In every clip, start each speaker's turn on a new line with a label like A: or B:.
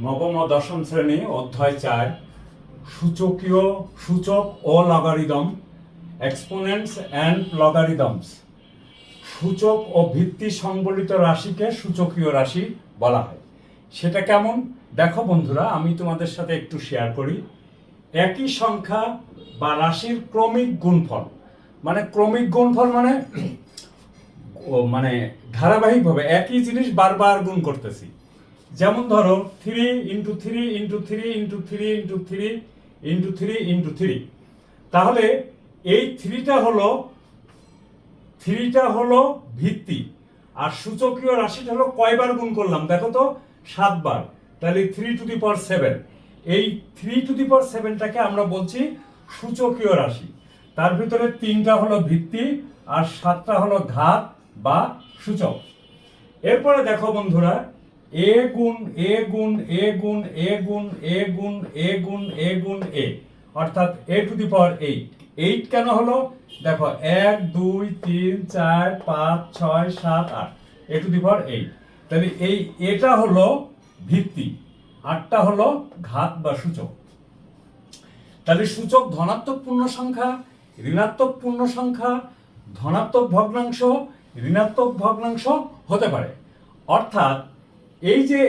A: নবম দশম শ্রেণি, অধ্যায় চার, সূচকীয় সূচক ও লগারিদম এক্সপোনেন্টস অ্যান্ড লগারিদমস সূচক ও ভিত্তি সংবলিত রাশিকে সূচকীয় রাশি বলা হয়। সেটা কেমন? দেখো বন্ধুরা, আমি তোমাদের সাথে একটু শেয়ার করি। একই সংখ্যা বা রাশির ক্রমিক গুণফল। মানে ক্রমিক গুণফল মানে মানে ধারাবাহিকভাবে একই জিনিস বারবার গুণ করতেছি। যেমন ধরো three into three into three into three into three into three into three তাহলে এই থ্রিটা হলো থ্রিটা হলো ভিত্তি। আর সূচকীয় রাশিটা হলো কয়বার গুণ করলাম? দেখো তো, সাতবার। তাহলে three to the power seven এই থ্রি টু দি পাওয়ার সেভেনটাকে আমরা বলছি সূচকীয় রাশি। তার ভিতরে তিনটা হলো ভিত্তি, আর সাতটা হলো ঘাত বা সূচক। এরপরে দেখো বন্ধুরা এ গুণ এ গুণ এ গুণ এ গুণ এ গুণ এ গুণ এ গুণ এ অর্থাৎ A to the power eight eight কেন হলো? দেখো, এক, দুই, তিন, চার, পাঁচ, ছয়, সাত, আট। এ টু দি পাওয়ার এইট তাহলে এই এটা হলো ভিত্তি। আটটা হলো ঘাত বা সূচক। তাহলে সূচক ধনাত্মক পূর্ণ সংখ্যা, ঋণাত্মক পূর্ণ সংখ্যা, ধনাত্মক ভগ্নাংশ, ঋণাত্মক ভগ্নাংশ হতে পারে। অর্থাৎ এই যে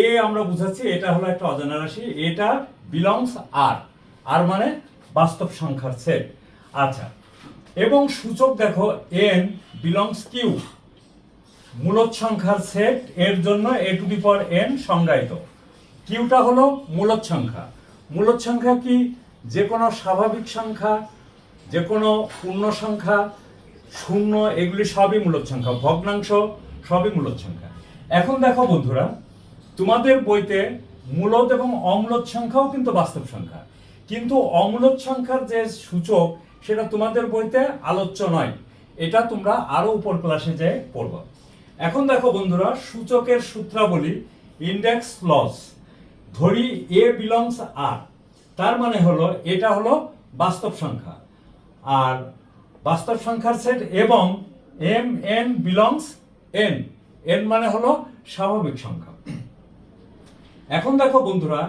A: এ আমরা বুঝাচ্ছি, এটা হলো একটা অজানা রাশি, এটা বিলংস আর আর মানে বাস্তব সংখ্যার সেট। আচ্ছা এবং সূচক দেখো এন বিলংস কিউ, মূলত সংখ্যার সেট, এর জন্য এ টু দি পাওয়ার এন সংজ্ঞায়িত। কিউটা হলো মূলত সংখ্যা। মূলত সংখ্যা কি? যে কোনো স্বাভাবিক সংখ্যা, যে কোনো পূর্ণ সংখ্যা, শূন্য, এগুলি সবই মূলত সংখ্যা, ভগ্নাংশ সবই মূলত সংখ্যা। এখন দেখো বন্ধুরা, তোমাদের বইতে মূলত এবং অমূলত সংখ্যাও কিন্তু বাস্তব সংখ্যা। কিন্তু অমূলত সংখ্যার যে সূচক, সেটা তোমাদের বইতে আলোচ্য নয়। এটা তোমরা আরও উপর ক্লাসে যেয়ে পড়বা। এখন দেখো বন্ধুরা, সূচকের সূত্রাবলী ইন্ডেক্স লস ধরি এ বিলংস আর তার মানে হলো এটা হলো বাস্তব সংখ্যা। আর বাস্তব সংখ্যার সেট এবং M N belongs N N মানে হলো স্বাভাবিক সংখ্যা। এখন দেখো বন্ধুরা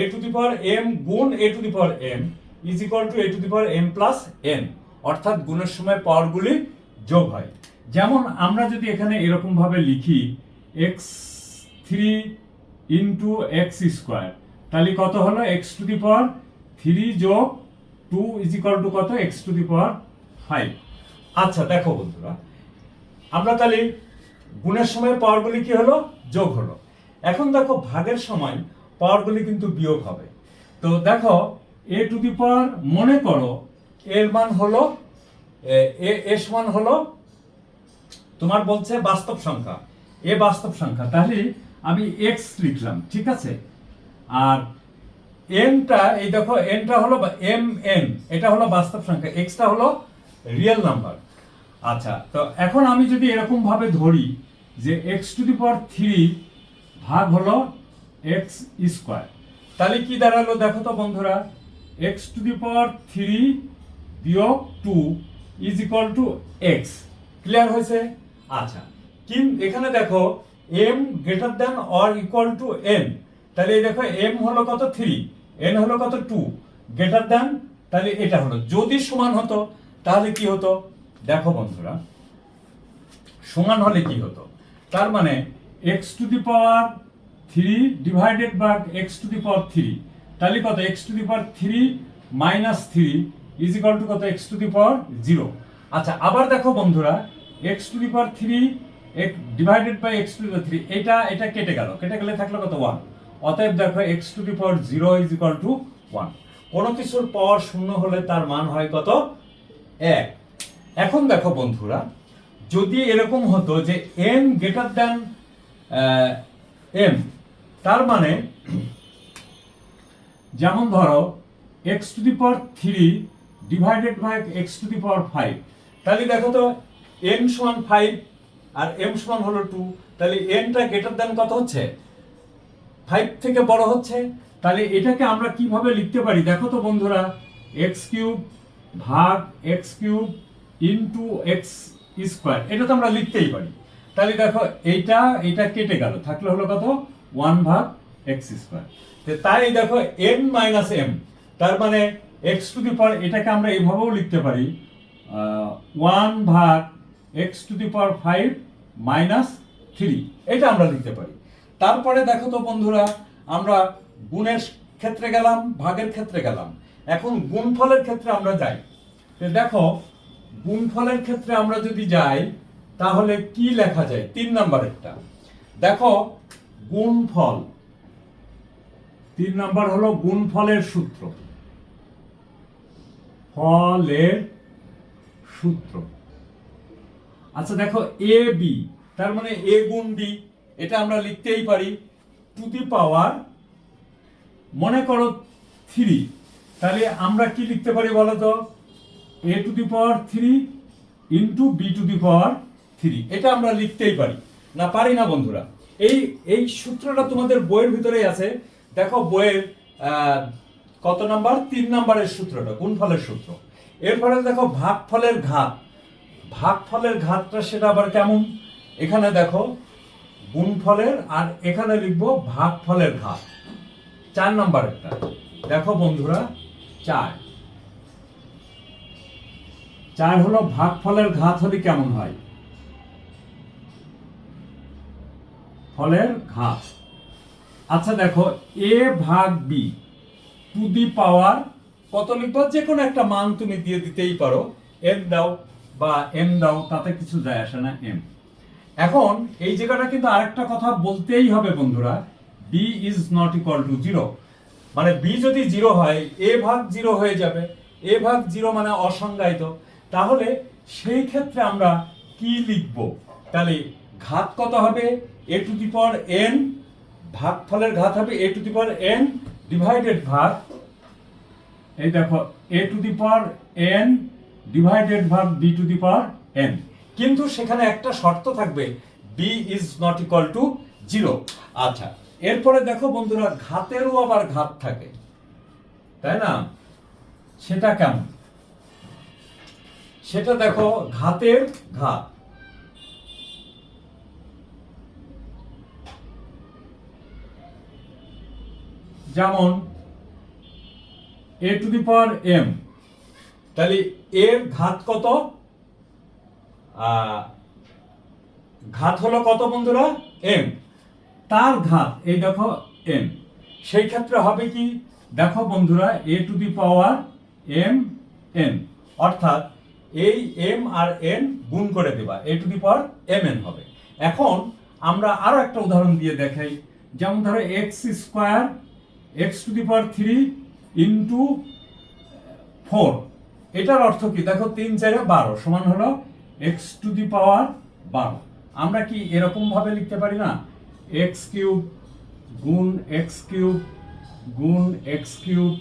A: এ টু দি পাওয়ার এম গুণ A to the power M is equal to A to the power M plus N অর্থাৎ গুণের সময় পাওয়ারগুলি যোগ হয়। যেমন আমরা যদি এখানে এরকম ভাবে লিখি X three into X square তাহলে কত হলো? X to the power three যোগ টু ইজ ইকুয়াল টু কত? X to the power five আচ্ছা দেখো বন্ধুরা, আমরা তাহলে গুণের সময় পাওয়ারগুলি কি হলো? যোগ হলো। এখন দেখো ভাগের সময় পাওয়ারগুলি কিন্তু বিয়োগ হবে। তো দেখো এ টু দি পাওয়ার মনে করো, এর মান হলো, এ- এ, এর হলো, তোমার বলছে বাস্তব সংখ্যা। এ বাস্তব সংখ্যা। তাহলে আমি এক্স লিখলাম, ঠিক আছে? আর এনটা এই দেখো এনটা হলো এম এন এটা হলো বাস্তব সংখ্যা। এক্সটা হলো রিয়েল নাম্বার আচ্ছা তো এখন আমি যদি এরকম ভাবে ধরি যে X to the power three ভাগ হলো এক্স স্কোয়ার, তাহলে কি দাঁড়াল দেখো তো বন্ধুরা X to the power three বিয়োগ two is equal to X clear হয়েছে? আচ্ছা কিন এখানে দেখো M greater than or equal to N তাহলে এই দেখো এম হলো কত? থ্রি এন হলো কত? টু গ্রেটার দ্যান তাহলে এটা হলো। যদি সমান হতো, তাহলে কি হতো? দেখো বন্ধুরা, সমান হলে কি হতো? তার মানে X to the power three divided by X to the power three তাহলে কত? X to the power three minus three is equal to কত? X to the power zero আচ্ছা আবার দেখো বন্ধুরা X to the power three divided by X to the three এটা এটা কেটে গেল। কেটে গেলে থাকল কত? ওয়ান অতএব দেখো X to the power zero is equal to one কোনো কিছুর পাওয়ার শূন্য হলে তার মান হয় কত? এক। এখন দেখো বন্ধুরা, যদি এরকম হতো যে এন গ্রেটার দ্যান এম তার মানে যেমন ধরো X to the power three divided by X to the power five তাহলে দেখো তো এন সমান ফাইভ আর এম সমান হলো টু তাহলে এনটা গ্রেটার দ্যান কত হচ্ছে? ফাইভ থেকে বড় হচ্ছে। তাহলে এটাকে আমরা কীভাবে লিখতে পারি? দেখো তো বন্ধুরা এক্স কিউব ভাগ X cube into X square এটা তো আমরা লিখতেই পারি। তাহলে দেখো এইটা এইটা কেটে গেল। থাকলে হলো কত? ওয়ান ভাগ এক্স স্কোয়ার তাই দেখো এন মাইনাস এম তার মানে এক্স টু দি পাওয়ার এটাকে আমরা এইভাবেও লিখতে পারি। ওয়ান ভাগ X to the power five minus three এটা আমরা লিখতে পারি। তারপরে দেখো তো বন্ধুরা, আমরা গুণের ক্ষেত্রে গেলাম, ভাগের ক্ষেত্রে গেলাম। এখন গুণফলের ক্ষেত্রে আমরা যাই। দেখো গুণফলের ক্ষেত্রে আমরা যদি যাই, তাহলে কি লেখা যায়? তিন নাম্বারেরটা দেখো গুণফল তিন নাম্বার হলো গুণফলের সূত্র। ফলের সূত্র। আচ্ছা দেখো, এ, বি, তার মানে এ গুণ বি, এটা আমরা লিখতেই পারি। টু দি পাওয়ার, মনে করো থ্রি, তাহলে আমরা কি লিখতে পারি বলো তো A to the power three into B to the power three এটা আমরা লিখতেই পারি। না পারি না, বন্ধুরা। এই এই সূত্রটা তোমাদের বইয়ের ভিতরেই আছে। দেখো বইয়ের কত নাম্বার? তিন নাম্বারের সূত্রটা গুণফলের সূত্র? এরপরে দেখো ভাগফলের ঘাত। ভাগফলের ঘাতটা সেটা আবার কেমন? এখানে দেখো গুণফলের আর এখানে লিখব ভাগফলের ঘাত। চার নাম্বারেরটা। দেখো বন্ধুরা, চার। চার হলো ভাগফলের ঘাত হলে কেমন হয়? ফলের ঘাত। আচ্ছা দেখো, এ ভাগ বি, টু দি পাওয়ার কত লিখব? যে কোনো একটা মান তুমি দিয়ে দিতেই পারো। এম দাও বা এম দাও, তাতে কিছু যায় আসে না, এম। এখন এই জায়গাটা কিন্তু আরেকটা কথা বলতেই হবে বন্ধুরা B is not equal to zero মানে বি যদি জিরো হয় এ ভাগ জিরো হয়ে যাবে। এ ভাগ জিরো মানে অসংজ্ঞায়িত। তাহলে সেই ক্ষেত্রে আমরা কি লিখব? তাহলে ঘাত কত হবে? এ টু দি পাওয়ার এন ভাগফলের ঘাত হবে A to the power N divided ভাগ, এই দেখো A to the power N divided ভাগ B to the power N কিন্তু সেখানে একটা শর্ত থাকবে B is not equal to zero আচ্ছা এরপরে দেখো বন্ধুরা, ঘাতেরও আবার ঘাত থাকে। তাই না? সেটা কেমন? সেটা দেখো ঘাতের ঘাত। যেমন এ টু দি পাওয়ার এম। তাহলে এর ঘাত কত? ঘাত হলো কত বন্ধুরা? এম। তার ঘাত, এই দেখো এম। সেই ক্ষেত্রে হবে কি? দেখো বন্ধুরা, A to the power M N. অর্থাৎ এই এম আর এন গুণ করে দেবা। A to the power M N হবে। এখন আমরা আরও একটা উদাহরণ দিয়ে দেখাই। যেমন ধরো X square X to the power three into four এটার অর্থ কি? দেখো তিন, চারে বারো সমান হলো এক্স টু দি পাওয়ার বারো। আমরা কি এরকম ভাবে লিখতে পারি না? এক্স কিউব গুণ এক্স কিউব গুণ এক্স কিউব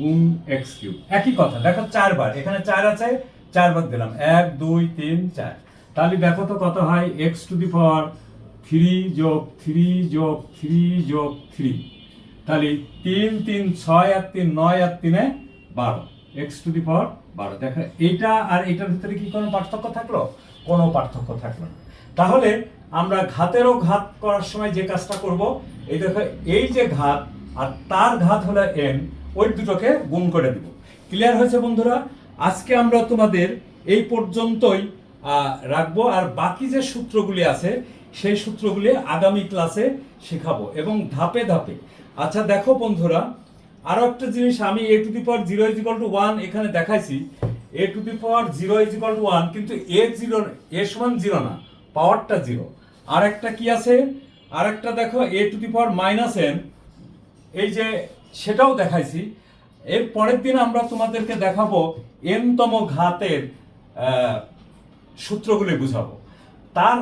A: গুণ এক্স কিউব একই কথা। দেখো চারবার। এখানে চার আছে চারবার দিলাম। এক, দুই, তিন, চার। তাহলে দেখো তো কত হয়? X to the power three যোগ থ্রি যোগ থ্রি যোগ থ্রি তাহলে তিন তিন, ছয় আর তিন, নয় আর তিনে বারো। এক্স টু দি পাওয়ার বারো। দেখো, এইটা আর এটার ভিতরে কি কোনো পার্থক্য থাকল? কোনো পার্থক্য থাকল না। তাহলে আমরা ঘাতেরও ঘাত করার সময় যে কাজটা করব, এই দেখো, এই যে ঘাত আর তার ঘাত হলো এন ওই দুটোকে গুণ করে দিব। ক্লিয়ার হয়েছে বন্ধুরা? আজকে আমরা তোমাদের এই পর্যন্তই রাখব। আর বাকি যে সূত্রগুলি আছে, সেই সূত্রগুলি আগামী ক্লাসে শেখাবো এবং ধাপে ধাপে। আচ্ছা দেখো বন্ধুরা, আরও একটা জিনিস আমি A to the power zero is equal to one এখানে দেখাইছি। A to the power zero is equal to one কিন্তু এ জিরো এ সমান জিরো না পাওয়ারটা জিরো আর একটা কি আছে? আর একটা দেখো A to the power minus N এই যে, সেটাও দেখাইছি। এর পরের দিন আমরা তোমাদেরকে দেখাবো এনতম ঘাতের সূত্রগুলি বুঝাবো। তার,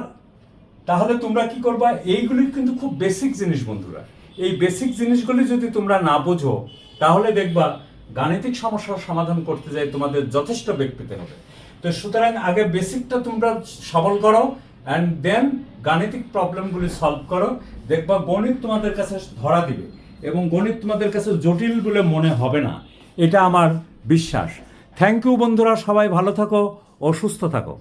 A: তাহলে তোমরা কি করবা? এইগুলি কিন্তু খুব বেসিক জিনিস বন্ধুরা। এই বেসিক জিনিসগুলি যদি তোমরা না বোঝো, তাহলে দেখবা গাণিতিক সমস্যার সমাধান করতে যাই তোমাদের যথেষ্ট বেগ পেতে হবে। তো সুতরাং আগে বেসিকটা তোমরা সবল করো অ্যান্ড দেন গাণিতিক প্রবলেমগুলি সলভ করো। দেখবা গণিত তোমাদের কাছে ধরা দিবে। এবং গণিত তোমাদের কাছে জটিল বলে মনে হবে না। এটা আমার বিশ্বাস। থ্যাংক ইউ বন্ধুরা, সবাই ভালো থাকো অসুস্থ সুস্থ থাকো।